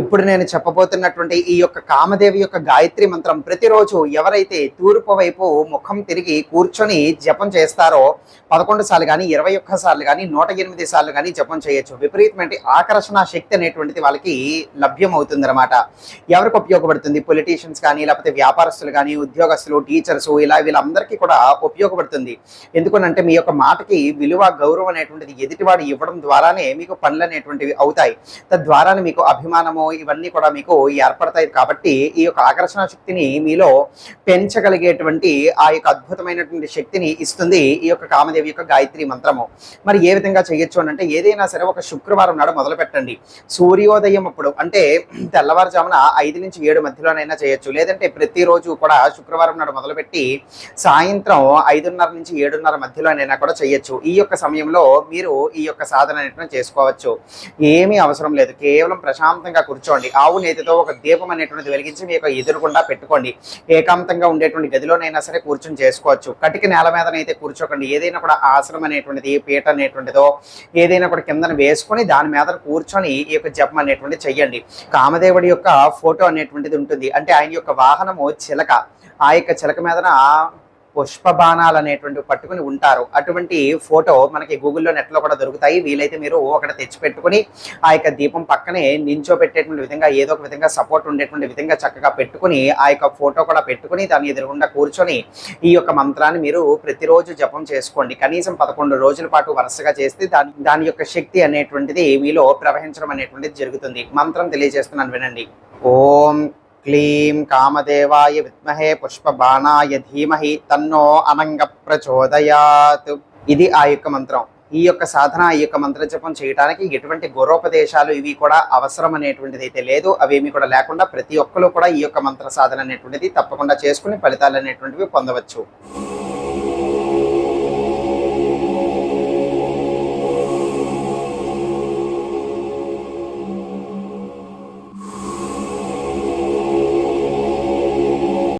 ఇప్పుడు నేను చెప్పబోతున్నటువంటి ఈ యొక్క కామదేవి యొక్క గాయత్రి మంత్రం ప్రతిరోజు ఎవరైతే తూర్పు వైపు ముఖం తిరిగి కూర్చొని జపం చేస్తారో పదకొండు సార్లు కానీ ఇరవై ఒక్క సార్లు కానీ నూట ఎనిమిది సార్లు కానీ జపం చేయొచ్చు. విపరీతమైన ఆకర్షణ శక్తి అనేటువంటిది వాళ్ళకి లభ్యం అవుతుంది అనమాట ఎవరికి ఉపయోగపడుతుంది? పొలిటీషియన్స్ కానీ లేకపోతే వ్యాపారస్తులు కానీ ఉద్యోగస్తులు టీచర్స్ ఇలా వీళ్ళందరికీ కూడా ఉపయోగపడుతుంది. ఎందుకనంటే మీ యొక్క మాటకి విలువ గౌరవం అనేటువంటిది ఎదుటివాడు ఇవ్వడం ద్వారానే మీకు పనులు అనేటువంటివి అవుతాయి. తద్వారానే మీకు అభిమానము ఇవన్నీ కూడా మీకు ఏర్పడతాయి. కాబట్టి ఈ యొక్క ఆకర్షణ శక్తిని మీలో పెంచగలిగేటువంటి ఆ యొక్క అద్భుతమైనటువంటి శక్తిని ఇస్తుంది ఈ యొక్క కామదేవి యొక్క గాయత్రి మంత్రము. మరి ఏ విధంగా చేయొచ్చు అని అంటే ఏదైనా సరే ఒక శుక్రవారం నాడు మొదలు పెట్టండి. సూర్యోదయం అప్పుడు అంటే తెల్లవారుజామున ఐదు నుంచి ఏడు మధ్యలోనైనా చేయొచ్చు. లేదంటే ప్రతిరోజు కూడా శుక్రవారం నాడు మొదలుపెట్టి సాయంత్రం ఐదున్నర నుంచి ఏడున్నర మధ్యలోనైనా కూడా చేయొచ్చు. ఈ యొక్క సమయంలో మీరు ఈ యొక్క సాధన అనేటువంటి చేసుకోవచ్చు. ఏమీ అవసరం లేదు. కేవలం ప్రశాంతంగా కూర్చోండి. ఆవు నేతితో ఒక దీపం అనేటువంటిది వెలిగించి మీ యొక్క ఎదురుగుండా పెట్టుకోండి. ఏకాంతంగా ఉండేటువంటి గదిలోనైనా సరే కూర్చొని చేసుకోవచ్చు. కటిక నేల మీదనైతే కూర్చోకండి. ఏదైనా కూడా ఆసనం అనేటువంటిది పీట అనేటువంటిదో ఏదైనా కూడా కిందన వేసుకొని దాని మీద కూర్చొని ఈ యొక్క జపం అనేటువంటిది చెయ్యండి. కామదేవుడి యొక్క ఫోటో అనేటువంటిది ఉంటుంది. అంటే ఆయన యొక్క వాహనము చిలక. ఆ యొక్క చిలక మీదన పుష్ప బాణాలు అనేటువంటి పట్టుకుని ఉంటారు. అటువంటి ఫోటో మనకి గూగుల్లో నెట్లో కూడా దొరుకుతాయి. వీలైతే మీరు ఒకటి తెచ్చిపెట్టుకుని ఆ యొక్క దీపం పక్కనే నించో పెట్టేటువంటి విధంగా ఏదో ఒక విధంగా సపోర్ట్ ఉండేటువంటి విధంగా చక్కగా పెట్టుకుని ఆ యొక్క ఫోటో కూడా పెట్టుకుని దాని ఎదురుగుండా కూర్చొని ఈ యొక్క మంత్రాన్ని మీరు ప్రతిరోజు జపం చేసుకోండి. కనీసం పదకొండు రోజుల పాటు వరుసగా చేస్తే దాని దాని యొక్క శక్తి అనేటువంటిది మీలో ప్రవహించడం అనేటువంటిది జరుగుతుంది. మంత్రం తెలియజేస్తున్నాను వినండి. ఓం క్లీం కామదేవాయ విద్మహే పుష్పబాణాయ ధీమహి తన్నో అనంగ ప్రచోదయాత్. ఇది ఆ యొక్క మంత్రం. ఈ యొక్క సాధన ఈ యొక్క మంత్ర జపం చేయడానికి ఎటువంటి గురోపదేశాలు ఇవి కూడా అవసరం అనేటువంటిది అయితే లేదు. అవేమి కూడా లేకుండా ప్రతి ఒక్కరు కూడా ఈ యొక్క మంత్ర సాధన అనేటువంటిది తప్పకుండా చేసుకుని ఫలితాలు అనేటువంటివి పొందవచ్చు.